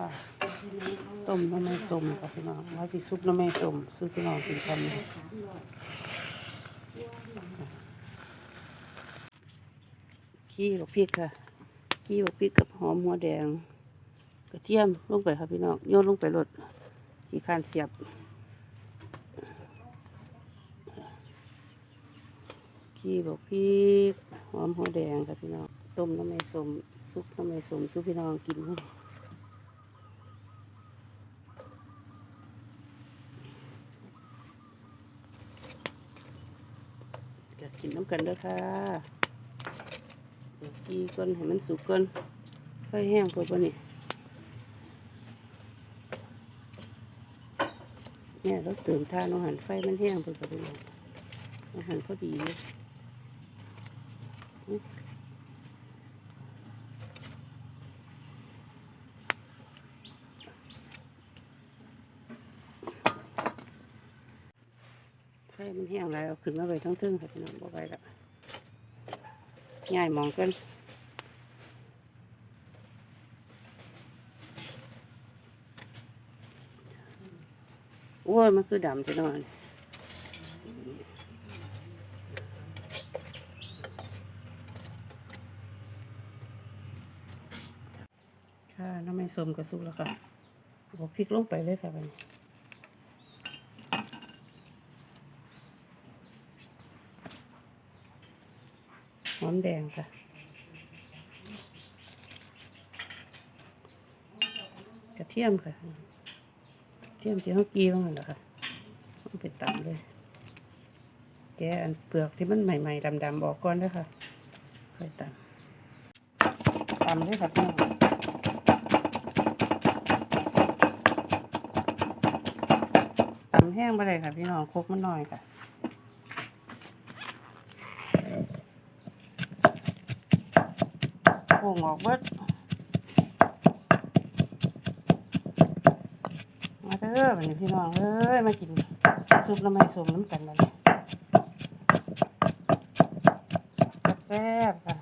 ค่ะต้มน้ำไม่ส้มค่ะพี่น้องว่าสิซุปน้ำไม่ส้มซื้อพี่น้องกินกันเลยขี้บักพริกค่ะขี้บักพริกกับหอมหัวแดง กระเทียมลงไปค่ะพี่น้องโยนลงไปรดขี้ข้านเสียบขี้บักพริกหอมหัวแดงค่ะพี่น้องต้มน้ำไม่ส้มซุปน้ำไม่ส้มซุปพี่น้องกิน กินน้ำกันเด้อค่ะเดี๋ยวกีก่อนให้มันสุกก่อนไฟแห้งพอปะนี่เนี่ยเราเติมทานอาหารไฟมันแห้งพอปะนี่อาหารพอดีเลย อื้อไฟมันแห้งแล้วเอาขึ้นมาไว้ทั้งทึ่งค่ะพี่น้องบ่ไปละง่ายมองกันโอ้ย มันคือดำจะนอนค่ะน้ำไม่สมกระสุกแล้วค่ะเอาพริกลงไปเลยค่ะบัดนี้ หอมแดงค่ะ กระเทียมค่ะเทียมที่เขากีบ้างนั่นแหละคะต้องไปตำเลย แกอันเปลือกที่มันใหม่ๆดำๆออกก่อนเลยค่ะ ค่อยตำตำเลยค่ะพี่น้องตำแห้งไปเลยค่ะพี่น้องครกมันหน่อยค่ะ โป่งออกเบิดมาเด้อวันนี้พี่น้องเอ้ยมากินซุปน้ำไม่ส้มน้ำกันมาเลยแซ่บค่ะ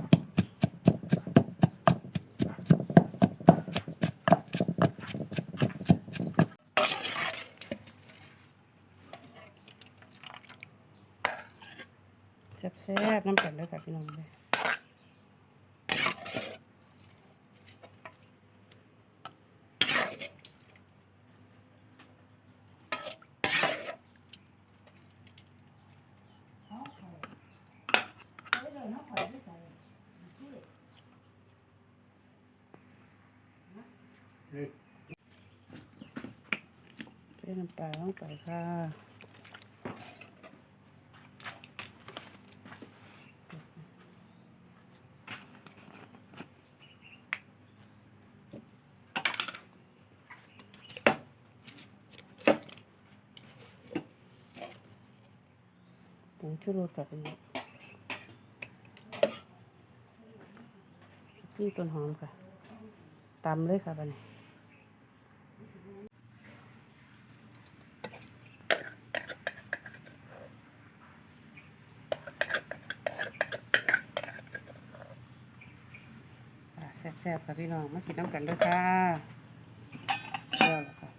แซ่บๆน้ำกันเลยค่ะพี่น้องเลย ใส่น้ำปลาลงไปค่ะผงชูรสกับเป็นซี่ต้นหอมค่ะตำเลยค่ะบัดนี้ ซ่บๆค่ะพี่น้อง มากินน้ำกันด้วยค่ะเดี๋ยวล่ะค่ะ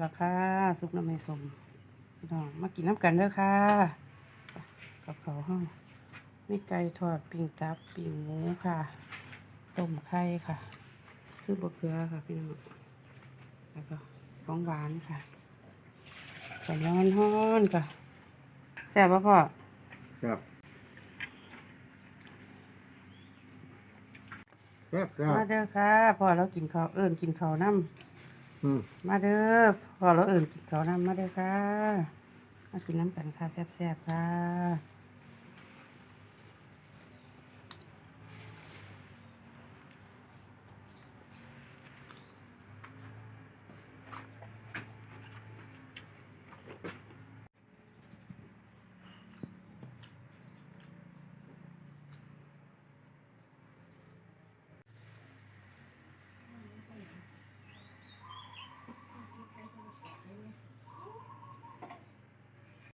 แล้วค่ะซุปน้ำไม่สมพี่น้อง มากินน้ำกันด้วยค่ะ กับเขาวห้องมีไก่ทอดปิ้งตับปิ้งหมูค่ะ ต้มไข่ค่ะ ซุปบะเขือค่ะพี่น้อง แล้วก็ของหวานค่ะใส่น้ำฮ้อนๆค่ะ แซ่บปะพ่อครับครับครัมาบเด้อค่ะพ่อเรากินข้าวเอิญกินข้าวน้อืมำมาเด้อพ่อเราเอิญกินข้าวน้ำมาเด้อค่ะมากินน้ำกันค่ะแซ่บๆค่ะ